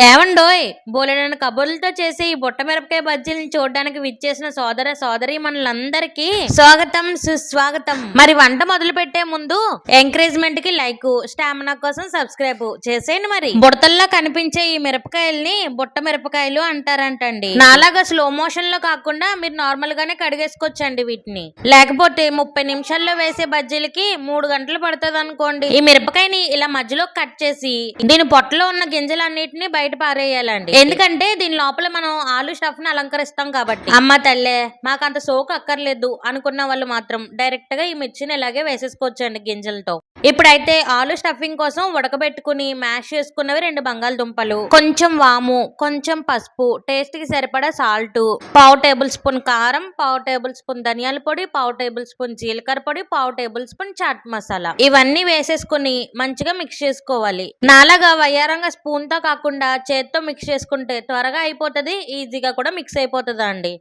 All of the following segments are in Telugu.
ఏమండోయ్ బోలెడన్న కబుర్లతో చేసి ఈ బుట్ట మిరపకాయ బజ్జీలను చూడడానికి విచ్చేసిన సోదర సోదరి మనలందరికీ స్వాగతం సుస్వాగతం. మరి వంట మొదలు పెట్టే ముందు ఎంకరేజ్మెంట్కి లైక్ స్టామినా కోసం సబ్స్క్రైబ్ చేసేయండి మరి. బుడతల్లో కనిపించే ఈ మిరపకాయల్ని బుట్ట మిరపకాయలు అంటారంటండి. నాలాగా స్లో మోషన్లో కాకుండా మీరు నార్మల్ గానే కడిగేసుకోవచ్చండి వీటిని. లేకపోతే ముప్పై నిమిషాల్లో వేసే బజ్జీలకి మూడు గంటలు పడుతుంది అనుకోండి ఈ మిరపకాయని ఇలా మధ్యలో కట్ చేసి దీని పొట్టలో ఉన్న గింజలన్నిటిని బయట పారేయాలండి. ఎందుకంటే దీని లోపల మనం ఆలు స్టఫ్ని అలంకరిస్తాం కాబట్టి. అమ్మ తల్లే మాకు అంత సోకు అక్కర్లేదు అనుకున్న వాళ్ళు మాత్రం డైరెక్ట్గా ఈ మిర్చిని ఇలాగే వేసేసుకోవచ్చండి గింజలతో. ఇప్పుడైతే ఆలు స్టఫింగ్ కోసం ఉడకబెట్టుకుని మ్యాష్ చేసుకున్నవి రెండు బంగాళదుంపలు. కొంచెం వాము కొంచెం పసుపు టేస్ట్కి సరిపడా సాల్ట్ పావు టేబుల్ స్పూన్ కారం పావు టేబుల్ స్పూన్ ధనియాల పొడి పావు టేబుల్ స్పూన్ జీలకర్ర పొడి పావు టేబుల్ స్పూన్ చాట్ మసాలా. ఇవన్నీ వేసేసుకుని మంచిగా మిక్స్ చేసుకోవాలి. నాలాగా వయ్యారంగా స్పూన్తో కాకుండా చేత్తో మిక్స్ చేసుకుంటే త్వరగా అయిపోతుంది ఈజీగా కూడా మిక్స్ అయిపోతుంది అండి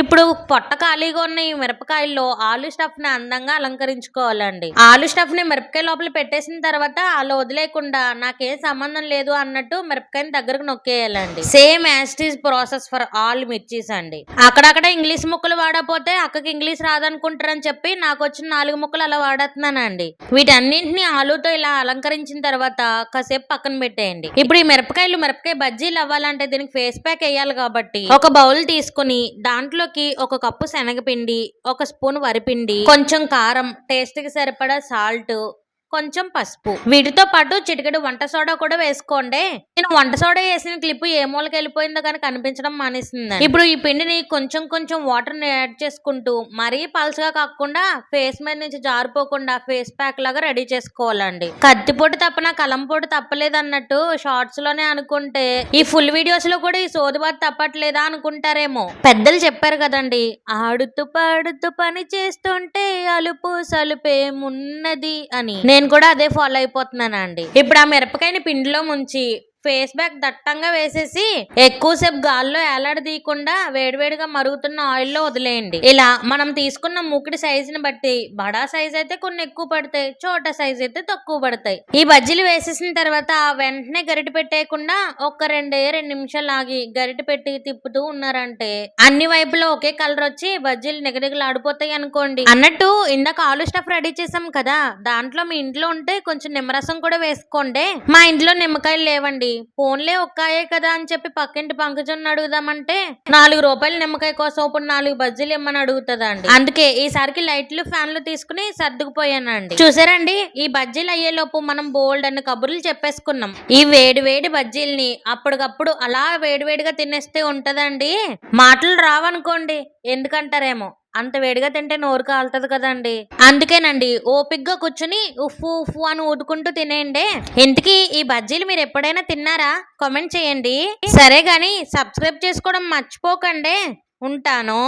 ఇప్పుడు పొట్ట ఖాళీగా ఉన్న ఈ మిరపకాయల్లో ఆలు స్టఫ్ని అందంగా అలంకరించుకోవాలండి. ఆలు స్టఫ్ని మిరపకాయ లోపల పెట్టేసిన తర్వాత అలా వదిలేకుండా నాకేం సంబంధం లేదు అన్నట్టు మిరపకాయని దగ్గరకు నొక్కేయాలండి. Same as this process for all mirchis అండి. అక్కడక్కడ ఇంగ్లీష్ ముక్కలు వాడకపోతే అక్కకి ఇంగ్లీష్ రాదనుకుంటారని చెప్పి నాకు వచ్చిన నాలుగు ముక్కలు అలా వాడుతున్నానండి వీటన్నింటిని ఆలుతో ఇలా అలంకరించిన తర్వాత కాసేపు పక్కన పెట్టేయండి. ఇప్పుడు ఈ మిరపకాయలు మిరపకాయ బజ్జీలు అవ్వాలంటే దీనికి ఫేస్ ప్యాక్ వేయాలి కాబట్టి ఒక బౌల్ తీసుకుని దాంట్లోకి ఒక కప్పు శనగపిండి ఒక స్పూన్ వరిపిండి కొంచెం కారం టేస్ట్కి సరిపడా సాల్ట్ కొంచెం పసుపు. వీటితో పాటు చిటికెడు వంట సోడా కూడా వేసుకోండి. నేను వంట సోడా వేసిన క్లిప్ ఏ మూలకి వెళ్ళిపోయిందో కానీ కనిపించడం మానేసింది ఇప్పుడు ఈ పిండిని కొంచెం కొంచెం వాటర్ని యాడ్ చేసుకుంటూ మరీ పల్చగా కాకుండా ఫేస్ మీద నుంచి జారిపోకుండా ఫేస్ ప్యాక్ లాగా రెడీ చేసుకోవాలండి. కత్తిపోటు తప్ప కలం పొడి తప్పలేదు అన్నట్టు షార్ట్స్లోనే అనుకుంటే ఈ ఫుల్ వీడియోస్లో కూడా ఈ సోదుబాటు తప్పట్లేదా అనుకుంటారేమో. పెద్దలు చెప్పారు కదండి ఆడుతూ పాడుతూ పని చేస్తుంటే అలుపు సలుపేమున్నది అని. నేను నేను కూడా అదే ఫాలో అయిపోతున్నానండి. ఇప్పుడు ఆ మిరపకాయని పిండిలో ముంచి ఫేస్ బ్యాక్ దట్టంగా వేసేసి ఎక్కువసేపు గాల్లో ఏలాడదీయకుండా వేడివేడిగా మరుగుతున్న ఆయిల్లో వదిలేయండి. ఇలా మనం తీసుకున్న మూకిడి సైజుని బట్టి బడా సైజ్ అయితే కొన్ని ఎక్కువ పడతాయి చోట సైజ్ అయితే తక్కువ పడతాయి. ఈ బజ్జీలు వేసేసిన తర్వాత వెంటనే గరిట పెట్టేయకుండా ఒక రెండే రెండు నిమిషాలు ఆగి గరిట పెట్టి తిప్పుతూ ఉన్నారంటే అన్ని వైపులో ఒకే కలర్ వచ్చి బజ్జీలు నిగనిగలు ఆడిపోతాయి అనుకోండి. అన్నట్టు ఇందాక ఆలు స్టఫ్ రెడీ చేసాం కదా దాంట్లో మీ ఇంట్లో ఉంటే కొంచెం నిమ్మరసం కూడా వేసుకోండి. మా ఇంట్లో నిమ్మకాయలు లేవండి ఫోన్లే ఒక్కాయే కదా అని చెప్పి పక్కింటి పంకజన్ అడుగుదామంటే నాలుగు రూపాయల నిమ్మకాయ కోసం ఇప్పుడు నాలుగు బజ్జీలు ఇమ్మని అడుగుతుందండి. అందుకే ఈసారికి లైట్లు ఫ్యాన్లు తీసుకుని సర్దుకుపోయానండి. చూసారండి? ఈ బజ్జీలు అయ్యేలోపు మనం బోల్డ్ అన్న కబుర్లు చెప్పేసుకున్నాం. ఈ వేడి వేడి బజ్జీల్ని అప్పటికప్పుడు అలా వేడివేడిగా తినేస్తే ఉంటదండి? మాటలు రావనుకోండి. ఎందుకంటారేమో? అంత వేడిగా తింటే నోరు కాలుతుంది కదండి. అందుకేనండి ఓపిగ్గా కూర్చుని ఉఫ్ఫు ఉఫ్ఫు అని ఊదుకుంటూ తినేయండి. ఇంతకీ ఈ బజ్జీలు మీరు ఎప్పుడైనా తిన్నారా? కామెంట్ చేయండి. సరే గాని సబ్స్క్రైబ్ చేసుకోవడం మర్చిపోకండి. ఉంటాను.